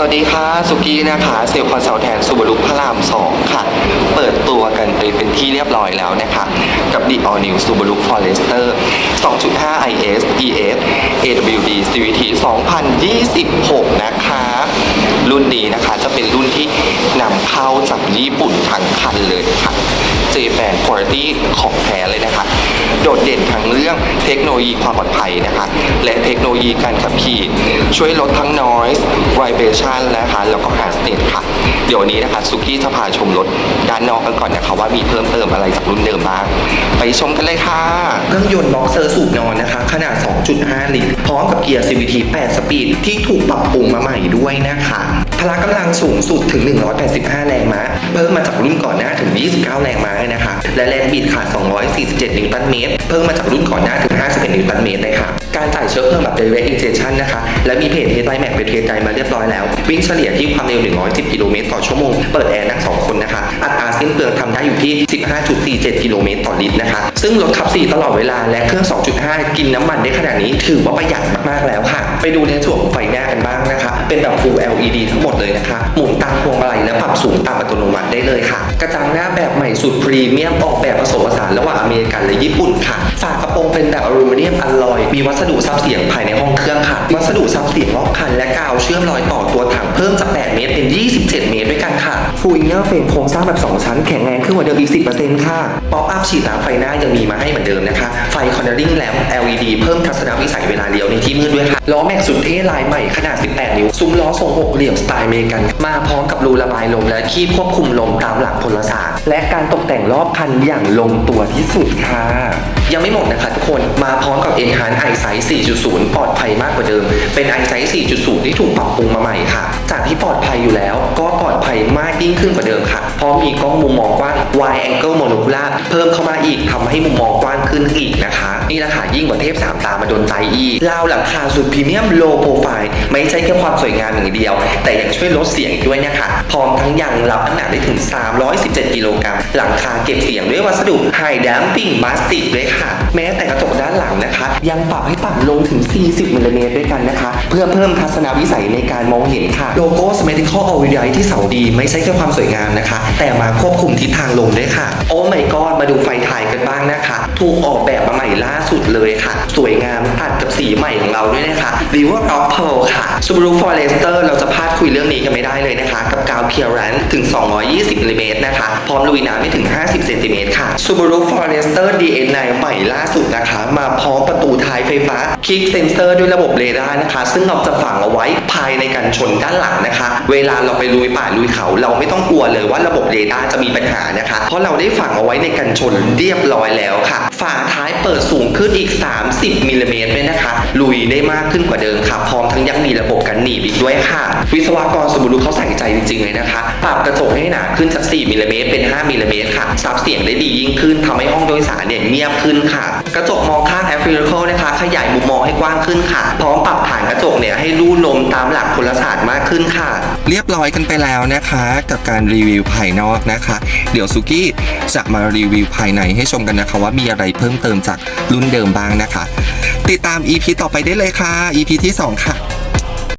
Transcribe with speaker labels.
Speaker 1: สวัสดีค่ะ สุกี้นะคะเซลล์คอนซัลแทนซูบารุพระราม2ค่ะ เปิดตัวกันไปเป็นที่เรียบร้อยแล้วนะคะ กับ The All New Subaru Forester 2.5 IS EF AWD CVT 2026 นะคะ รุ่นนี้นะคะจะเป็นรุ่นที่นำเข้าจากญี่ปุ่นทั้งคันเลยค่ะ เจแปนคุณภาพของแท้เลยนะคะ โดดเด่นทั้งเรื่องเทคโนโลยีความปลอดภัยนะคะ และเทคโนโลยีการขับขี่ช่วยลดทั้ง noise vibration นะคะแล้วก็ hard state ค่ะ เดี๋ยวนี้นะคะสุกี้จะพาชมรถด้านนอกกันก่อนนะคะ ว่ามีเพิ่มเติมอะไรจากรุ่นเดิมบ้าง ไปชมกันเลยค่ะ เครื่องยนต์บ็อกเซอร์สูบนอนนะคะ ขนาด 2.5 ลิตร พร้อมกับเกียร์ CVT 8 สปีด ที่ถูกปรับปรุงมาใหม่ด้วยนะคะ พละกำลังสูงสุดถึง 185 แรงม้าเพิ่มมาจากรุ่นก่อนหน้า 29 แรงม้าเลยนะคะ และแรงบิดค่ะ 247 นิวตันเมตร เพิ่มมาจากรุ่นก่อนหน้าถึง 51 นิวตันเมตรเลยค่ะ การจ่ายเชื้อเพลิงแบบ direct injection นะคะ และมีเพจเฮดไลท์แม็กเป็นเทสไดมาเรียบร้อยแล้ว วิ่งเฉลี่ยที่ความเร็ว 110 กิโลเมตรต่อชั่วโมง เปิดแอร์นั่ง2คนนะคะ อัตราสิ้นเปลืองทำได้อยู่ที่ 15.47 กิโลเมตรต่อลิตรนะคะ ซึ่งรถขับ 4 ตลอดเวลา และเครื่อง 2.5 กินน้ำมันได้ขนาดนี้ ถือว่าประหยัดมากๆแล้วค่ะ ไปดูในส่วนของไฟหน้ากันบ้างนะคะ เป็นแบบ Full LED ทั้งหมดเลยนะคะ หมุนตามพวงมาลัยและปรับสูงตามอั ได้เลยค่ะ กระจังหน้าแบบใหม่สุดพรีเมียมออกแบบผสมผสานระหว่างอเมริกันและญี่ปุ่นค่ะฝากระโปรงเป็นแบบอลูมิเนียมอลลอย มีวัสดุซับเสียงภายในห้องเครื่องค่ะ วัสดุซับเสียงล็อกคันและกาวเชื่อมรอยต่อตัวถังเพิ่มจาก 8 เมตรเป็น 20 ค่ะฟูอินเนอร์เฟรมโครงสร้างแบบ 2 ชั้นแข็งแรงขึ้นกว่าเดิมอีก 10%ค่ะ ป๊อปอัพฉีดน้ำไฟหน้ายังมีมาให้เหมือนเดิมนะคะ ไฟคอนเนอริงแลม LED เพิ่มทัศนวิสัยเวลาเลี้ยวในที่มืดด้วยค่ะ ล้อแม็กสุดเท่ลายใหม่ขนาด 18 นิ้ว ซุ้มล้อทรงหกเหลี่ยมสไตล์เมกัน มาพร้อมกับรูระบายลมและคีบควบคุมลมตามหลักพลศาสตร์ และการตกแต่งรอบคันอย่างลงตัวที่สุดค่ะ ยังไม่หมดนะคะทุกคน มาพร้อมกับ Enhance EyeSight 4.0 ปลอดภัยมากกว่าเดิม เป็น EyeSight 4.0 ที่ถูกปรับปรุงมาใหม่ค่ะ จากที่ปลอดภัยอยู่แล้วก็ ปลอดภัยมากยิ่งขึ้นกว่าเดิมค่ะ พร้อมมีกล้องมุมมองกว้าง Wide Angle Monocular เพิ่มเข้ามาอีกทำให้มุมมองกว้างขึ้นอีกนะคะ นี่แหละค่ะยิ่งกว่าเทพสามตามาโดนใจอีกราวหลังคาสุดพรีเมียม low profile ไม่ใช่แค่ความสวยงามอย่างเดียว แต่ยังช่วยลดเสียงด้วยนะคะพร้อมทั้งยังรับน้ำหนักได้ถึง 317 กิโลกรัมหลังคาเก็บเสียงด้วยวัสดุ High Damping Plastic ด้วยค่ะ แม้แต่กระจกด้านหลังนะคะ ยังปรับให้ต่ำลงถึง 40มิลลิเมตรด้วยกันนะคะ เพื่อเพิ่มทัศนวิสัยในการมองเห็นค่ะโลโก้ Medical o v i d i ที่เสาดีไม่ใช่แค่ความสวยงามนะคะ แต่มาควบคุมทิศทางลมด้วยค่ะ โอ้ไม่ก็มาดูไฟถ่ายกันบ้างนะคะ ถูกออกแบบมาใหม่ล่าสุดเลยค่ะ สวยงามตัด สีใหม่ของเราด้วยนะคะ River of Pearl ค่ะ Subaru Forester เราจะพลาดคุยเรื่องนี้กันไม่ได้เลยนะคะ กับกาว Clearance ถึง 220มิลลิเมตรนะคะ พร้อมลุยน้ำได้ถึง 50เซนติเมตรค่ะ Subaru Forester DN9 ใหม่ล่าสุดนะคะ มาพร้อมประตูท้ายไฟฟ้า Kick Sensor ด้วยระบบเรดาร์นะคะ ซึ่งเราจะฝังเอาไว้ภายในกันชนด้านหลังนะคะ เวลาเราไปลุยป่าลุยเขา เราไม่ต้องกลัวเลยว่าระบบเรดาร์จะมีปัญหานะคะ เพราะเราได้ฝังเอาไว้ในกันชนเรียบร้อยแล้วค่ะ ฝาท้ายเปิดสูงขึ้นอีก 30มิลลิเมตรด้วยนะคะลุยได้มากขึ้นกว่าเดิมค่ะ พร้อมทั้งยังมีระบบกันหนีบอีกด้วยค่ะ วิศวกรสมบูรณ์เขาใส่ใจจริงๆเลยนะคะ ปรับกระจกให้หนาขึ้นจาก 4มิลลิเมตรเป็น 5มิลลิเมตรค่ะซับเสียงได้ดียิ่งขึ้นทำให้ห้องโดยสารเนี่ยเงียบขึ้นค่ะ กระจกมองข้าง a f r i c a l นะคะ ขยายมุมมองให้กว้างขึ้นค่ะ พร้อมปรับฐานกระจกเนี่ยให้รูลมตามหลักพลศาสตร์มากขึ้นค่ะ เรียบร้อยกันไปแล้วนะคะ กับการรีวิวภายนอกนะคะ เดี๋ยวสุกี้จะมารีวิวภายในให้ชมกันนะคะ ว่ามีอะไรเพิ่มเติมจากรุ่นเดิมบ้างนะคะ ติดตาม EP ต่อไปได้เลยค่ะ EP ที่ 2 ค่ะ